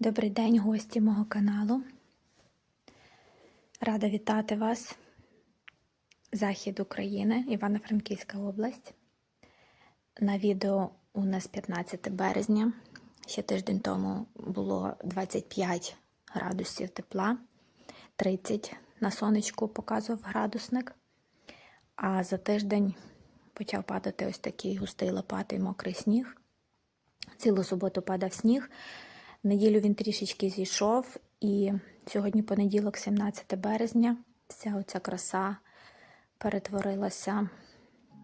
Добрий день, гості мого каналу. Рада вітати вас. Захід України, Івано-Франківська область. На відео у нас 15 березня. Ще тиждень тому було 25 градусів тепла, 30 на сонечку показував градусник. А за тиждень почав падати ось такий густий лопатий мокрий сніг. Цілу суботу падав сніг. Неділю він трішечки зійшов, і сьогодні понеділок, 17 березня, вся оця краса перетворилася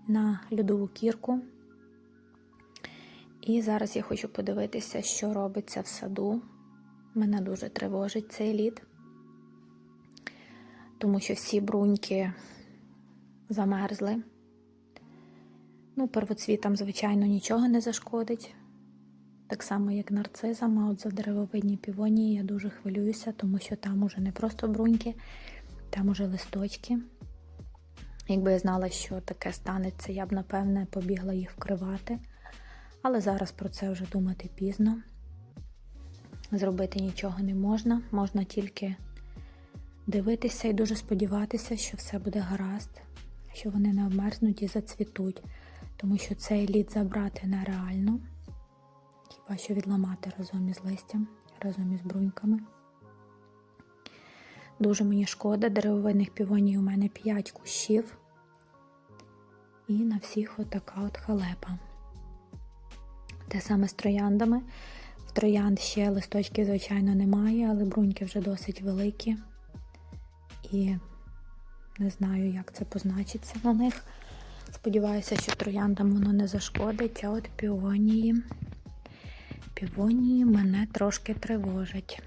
на льодову кірку. І зараз я хочу подивитися, що робиться в саду. Мене дуже тривожить цей лід, тому що всі бруньки замерзли. Ну, первоцвітам, звичайно, нічого не зашкодить. Так само, як нарцизам, от за деревовидні півонії я дуже хвилююся, тому що там уже не просто бруньки, там уже листочки. Якби я знала, що таке станеться, я б, напевне, побігла їх вкривати. Але зараз про це вже думати пізно. Зробити нічого не можна, можна тільки дивитися і дуже сподіватися, що все буде гаразд, що вони не обмерзнуть і зацвітуть, тому що цей лід забрати нереально. Хіба що відламати разом із листям, разом із бруньками. Дуже мені шкода, деревовидних півоній у мене 5 кущів. І на всіх отака от халепа. Те саме з трояндами. В троянд ще листочків, звичайно, немає, але бруньки вже досить великі. І не знаю, як це позначиться на них. Сподіваюся, що трояндам воно не зашкодить, а от піонії. Півонії мене трошки тривожать.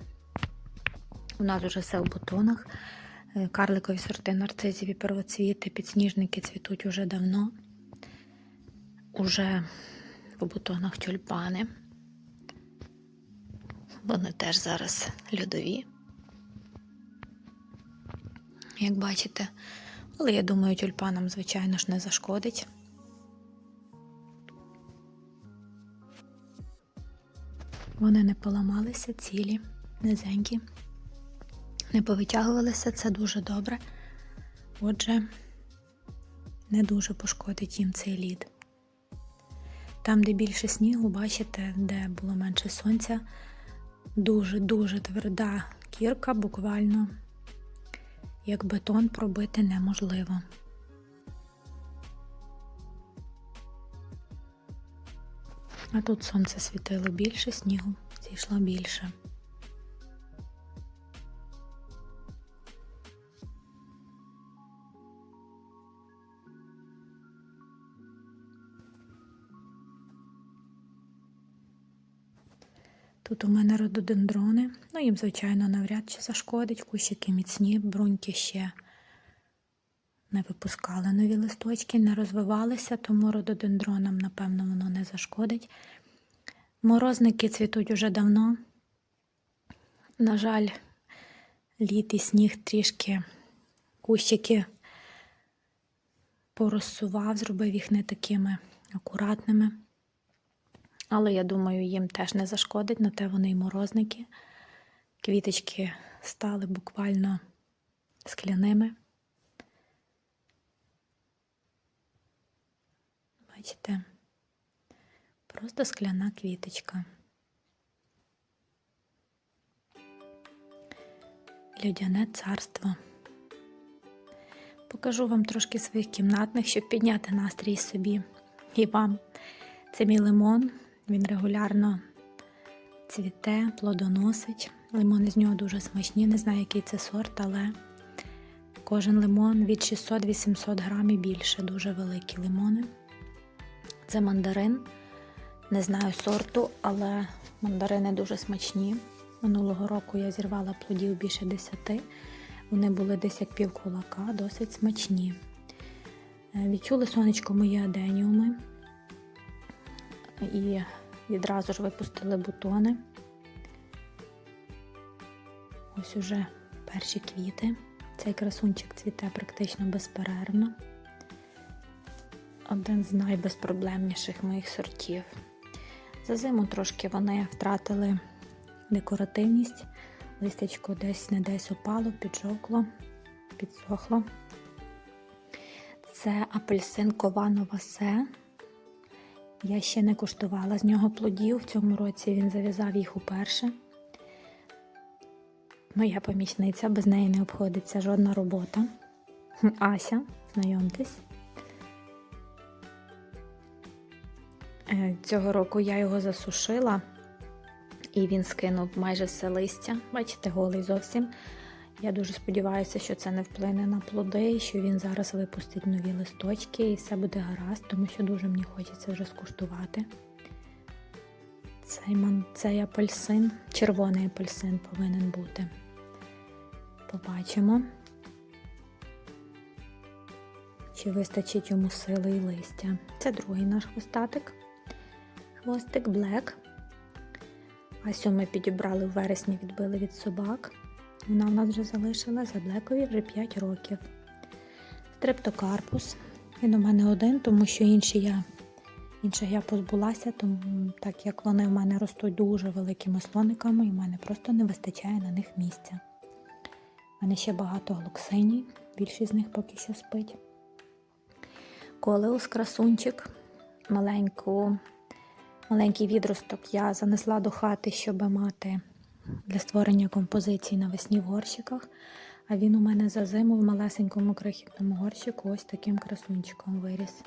У нас вже все в бутонах. Е, Карликові сорти нарцизів і первоцвіти, підсніжники цвітуть уже давно. Уже в бутонах тюльпани. Вони теж зараз льодові. Як бачите, але я думаю, тюльпанам, звичайно ж, не зашкодить. Вони не поламалися цілі, низенькі, не повитягувалися, це дуже добре. Отже, не дуже пошкодить їм цей лід. Там, де більше снігу, бачите, де було менше сонця, дуже-дуже тверда кірка, буквально як бетон пробити неможливо. А тут сонце світило більше, снігу зійшло більше. Тут у мене рододендрони, ну їм, звичайно, навряд чи зашкодить, кущики міцні, бруньки ще не випускали нові листочки, не розвивалися, тому рододендронам, напевно, воно не зашкодить. Морозники цвітуть уже давно. На жаль, лід і сніг трішки кущики порозсував, зробив їх не такими акуратними. Але я думаю, їм теж не зашкодить, на те вони й морозники. Квіточки стали буквально скляними. Бачите, просто скляна квіточка. Людяне царство. Покажу вам трошки своїх кімнатних, щоб підняти настрій собі і вам. Це мій лимон, він регулярно цвіте, плодоносить. Лимони з нього дуже смачні, не знаю, який це сорт, але кожен лимон від 600-800 грамів більше, дуже великі лимони. Це мандарин. Не знаю сорту, але мандарини дуже смачні. Минулого року я зірвала плодів більше 10. Вони були десь як пів кулака, досить смачні. Е, Відчули сонечко мої аденіуми і відразу ж випустили бутони. Ось уже перші квіти. Цей красунчик цвіте практично безперервно. Один з найбезпроблемніших моїх сортів. За зиму трошки вони втратили декоративність. Листячко десь не десь упало, піджовкло, підсохло. Це апельсин Кованова Се. Я ще не куштувала з нього плодів. В цьому році він зав'язав їх уперше. Моя помічниця, без неї не обходиться жодна робота. Ася, знайомтесь. Цього року я його засушила, і він скинув майже все листя. Бачите, голий зовсім. Я дуже сподіваюся, що це не вплине на плоди, що він зараз випустить нові листочки і все буде гаразд, тому що дуже мені хочеться вже скуштувати. Цей. Цей апельсин, червоний апельсин повинен бути. Побачимо, чи вистачить йому сили і листя. Це другий наш хвостатик. Хвостик Black. Асю ми підібрали в вересні, відбили від собак. Вона в нас вже залишилась, а Блекові вже 5 років. Стрептокарпус. Він у мене один, тому що інші я, інших я позбулася, тому так як вони в мене ростуть дуже великими слониками, і в мене просто не вистачає на них місця. У мене ще багато глуксиній, більшість з них поки що спить. Колеус красунчик, маленьку, маленький відросток я занесла до хати, щоб мати для створення композицій навесні в горщиках. А він у мене за зиму в малесенькому крихітному горщику ось таким красунчиком виріс.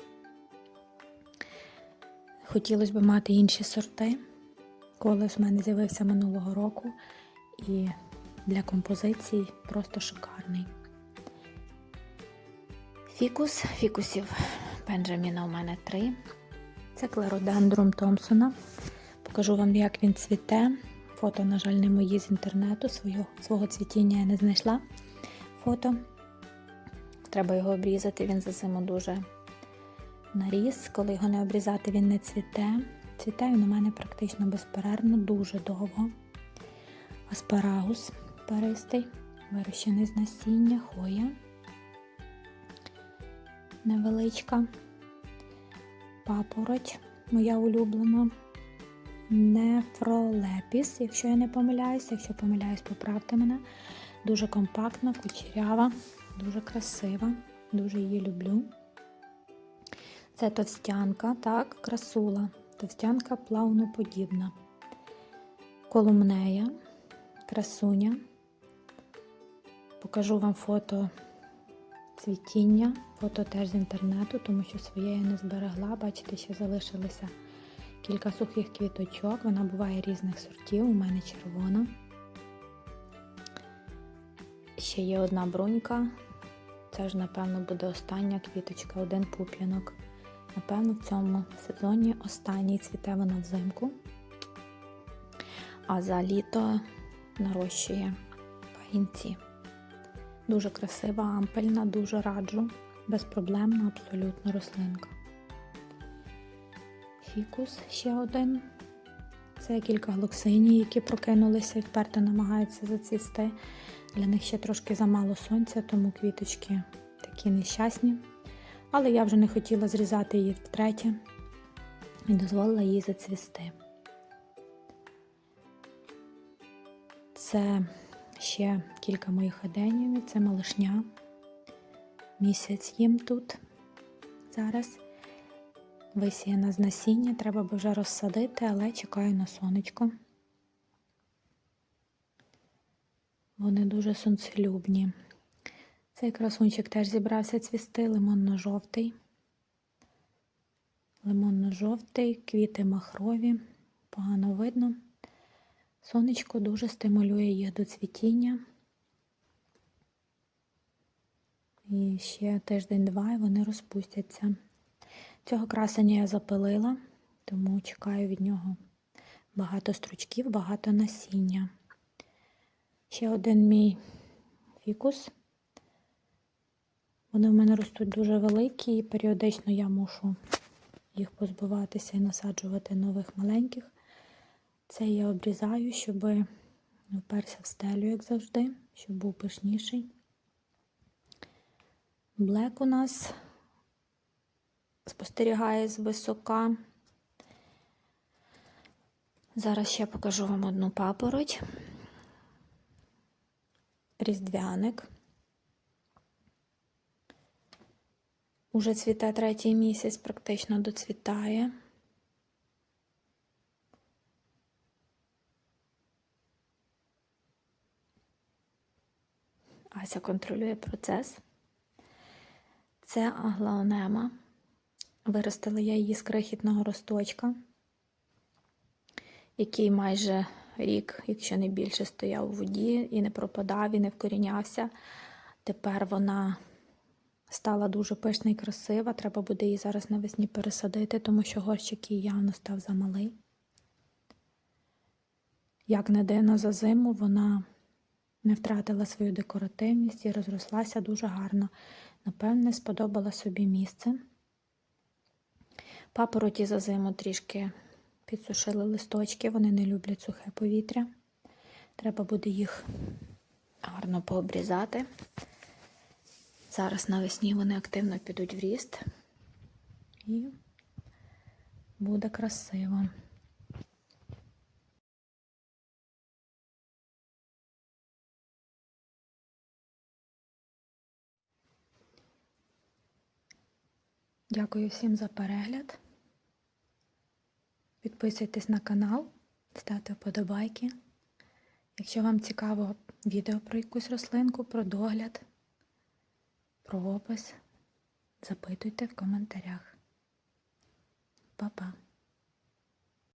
Хотілося б мати інші сорти. Колес в мене з'явився минулого року і для композицій просто шикарний. Фікус, фікусів Бенджаміна у мене три. Це клеродендрум Томпсона. Покажу вам, як він цвіте. Фото, на жаль, не мої з інтернету. Свого, свого цвітіння я не знайшла фото. Треба його обрізати, він за зиму дуже наріс. Коли його не обрізати, він не цвіте. Цвіте він у мене практично безперервно, дуже довго. Аспарагус перистий, вирощений з насіння, хоя невеличка. Папороть, моя улюблена. Нефролепіс, якщо я не помиляюся, якщо помиляюсь, поправте мене. Дуже компактна, кучерява, дуже красива, дуже її люблю. Це товстянка, так, красула. Товстянка плавноподібна. Колумнея, красуня. Покажу вам фото цвітіння, фото теж з інтернету, тому що своє я не зберегла. Бачите, ще залишилися кілька сухих квіточок. Вона буває різних сортів. У мене червона. Ще є одна брунька. Це ж, напевно, буде остання квіточка, один пуп'янок. Напевно, в цьому сезоні останній цвіте вона взимку. А за літо нарощує пагінці. Дуже красива, ампельна, дуже раджу, безпроблемна абсолютно рослинка. Фікус ще один. Це кілька глоксиній, які прокинулися і вперто намагаються зацвісти. Для них ще трошки замало сонця, тому квіточки такі нещасні. Але я вже не хотіла зрізати її втретє і дозволила їй зацвісти. Це ще кілька моїх аденів, це малишня. Місяць їм тут зараз. Висіяна з насіння, треба б вже розсадити, але чекаю на сонечко. Вони дуже сонцелюбні. Цей красунчик теж зібрався цвісти, лимонно-жовтий. Лимонно-жовтий, квіти махрові, погано видно. Сонечко дуже стимулює їх до цвітіння. І ще тиждень-два і вони розпустяться. Цього красення я запилила, тому чекаю від нього багато стручків, багато насіння. Ще один мій фікус. Вони в мене ростуть дуже великі, і періодично я мушу їх позбуватися і насаджувати нових маленьких. Це я обрізаю, щоб вперся в стелю, як завжди, щоб був пишніший. Блек у нас спостерігає з висока. Зараз ще покажу вам одну папороть. Різдвяник. Уже цвіте третій місяць, практично доцвітає. Ася контролює процес. Це аглаонема. Виростила я її з крихітного росточка, який майже рік, якщо не більше, стояв у воді і не пропадав, і не вкорінявся. Тепер вона стала дуже пишна і красива. Треба буде її зараз навесні пересадити, тому що горщик їй явно став замалий. Як не дивно за зиму, вона не втратила свою декоративність і розрослася дуже гарно. Напевне, сподобала собі місце. Папороті за зиму трішки підсушили листочки, вони не люблять сухе повітря. Треба буде їх гарно пообрізати. Зараз навесні вони активно підуть в ріст і буде красиво. Дякую всім за перегляд. Підписуйтесь на канал, ставте вподобайки. Якщо вам цікаво відео про якусь рослинку, про догляд, про опис, запитуйте в коментарях. Па-па!